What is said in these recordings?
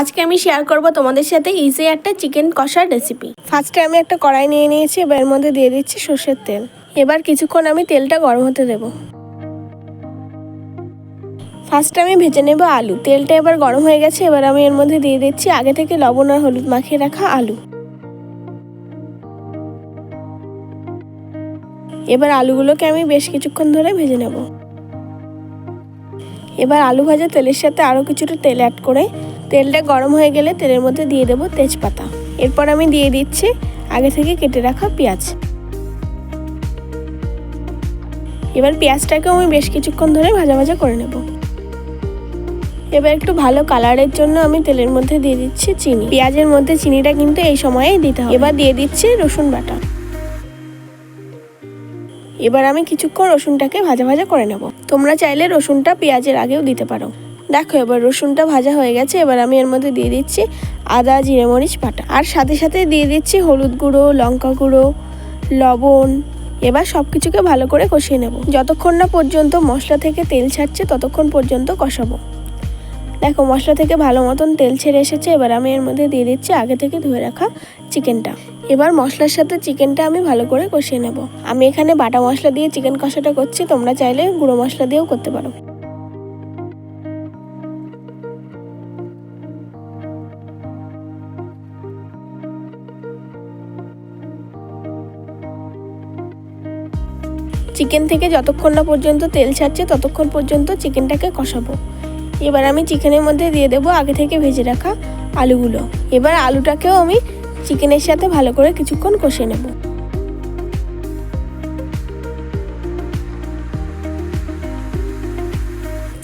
আজকে আমি শেয়ার করব তোমাদের সাথে ইজি একটা চিকেন কষার রেসিপি ফার্স্টে আমি একটা কড়াই নিয়ে নিয়েছি, এবার এর মধ্যে দিয়ে দিচ্ছি সর্ষের তেল। এবার কিছুক্ষণ আমি তেলটা গরম হতে দেব। ফার্স্টে আমি ভেজে নেব আলু। তেলটা এবার গরম হয়ে গেছে, এবার আমি এর মধ্যে দিয়ে দিচ্ছি আগে থেকে লবণ আর হলুদ মাখিয়ে রাখা আলু। এবার আলুগুলোকে আমি বেশ কিছুক্ষণ ধরে ভেজে নেব। এবার আলু ভাজা তেলের সাথে আরও কিছুটা তেল অ্যাড করে তেলটা গরম হয়ে গেলে তেলের মধ্যে দিয়ে দেবো তেজপাতা। এরপর আমি দিয়ে দিচ্ছি আগে থেকে কেটে রাখা পেঁয়াজ। এবার পেঁয়াজটাকেও আমি বেশ কিছুক্ষণ ধরে ভাজা ভাজা করে নেব। এবার একটু ভালো কালারের জন্য আমি তেলের মধ্যে দিয়ে দিচ্ছি চিনি। পেঁয়াজের মধ্যে চিনিটা কিন্তু এই সময়েই দিতে হবে। এবার দিয়ে দিচ্ছি রসুন বাটা। এবার আমি কিছুক্ষণ রসুনটাকে ভাজা ভাজা করে নেব। তোমরা চাইলে রসুনটা পেঁয়াজের আগেও দিতে পারো। দেখো, এবার রসুনটা ভাজা হয়ে গেছে, এবার আমি এর মধ্যে দিয়ে দিচ্ছি আদা, জিরে, মরিচ, বাটা। আর সাথে সাথে দিয়ে দিচ্ছি হলুদ গুঁড়ো, লঙ্কা গুঁড়ো, লবণ। এবার সব কিছুকে ভালো করে কষিয়ে নেব। যতক্ষণ না পর্যন্ত মশলা থেকে তেল ছাড়ছে, ততক্ষণ পর্যন্ত কষাবো। দেখো, মশলা থেকে ভালো মতন তেল ছেড়ে এসেছে, এবার আমি এর মধ্যে দিয়ে দিচ্ছি আগে থেকে ধুয়ে রাখা চিকেনটা। এবার মশলার সাথে চিকেনটা আমি ভালো করে কষিয়ে নেব। আমি এখানে বাটা মশলা দিয়ে চিকেন কষাটা করছি, তোমরা চাইলে গুঁড়ো মশলা দিয়েও করতে পারো। চিকেন থেকে যতক্ষণ না পর্যন্ত তেল ছাড়ছে ততক্ষণ পর্যন্ত চিকেনটাকে কষাবো। এবার আমি চিকেনের মধ্যে দিয়ে দেবো আগে থেকে ভেজে রাখা আলুগুলো। এবার আলুটাকেও আমি চিকেনের সাথে ভালো করে কিছুক্ষণ কষে নেব।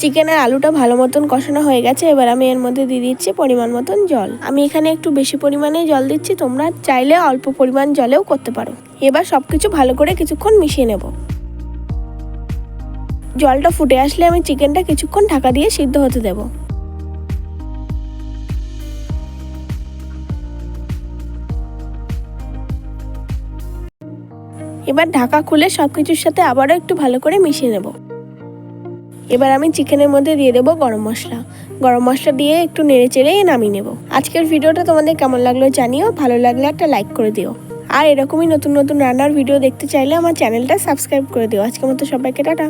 চিকেনের আলুটা ভালো মতন কষানো হয়ে গেছে, এবার আমি এর মধ্যে দিয়ে দিচ্ছি পরিমাণ মতন জল। আমি এখানে একটু বেশি পরিমাণে জল দিচ্ছি, তোমরা চাইলে অল্প পরিমাণ জলেও করতে পারো। এবার সব কিছু ভালো করে কিছুক্ষণ মিশিয়ে নেব। জলটা ফুটে আসলে আমি চিকেনটা কিছুক্ষণ ঢাকা দিয়ে সিদ্ধ হতে দেব। এবার ঢাকা খুলে সব কিছুর সাথে আবারও একটু ভালো করে মিশিয়ে নেব। এবার আমি চিকেনের মধ্যে দিয়ে দেবো গরম মশলা। গরম মশলা দিয়ে একটু নেড়ে চেড়ে নামিয়ে নেব। আজকের ভিডিওটা তোমাদের কেমন লাগল জানিও, ভালো লাগলে একটা লাইক করে দিও। আর এরকমই নতুন নতুন রান্নার ভিডিও দেখতে চাইলে আমার চ্যানেলটা সাবস্ক্রাইব করে দিও। আজকের মতো সবাইকে টাটা।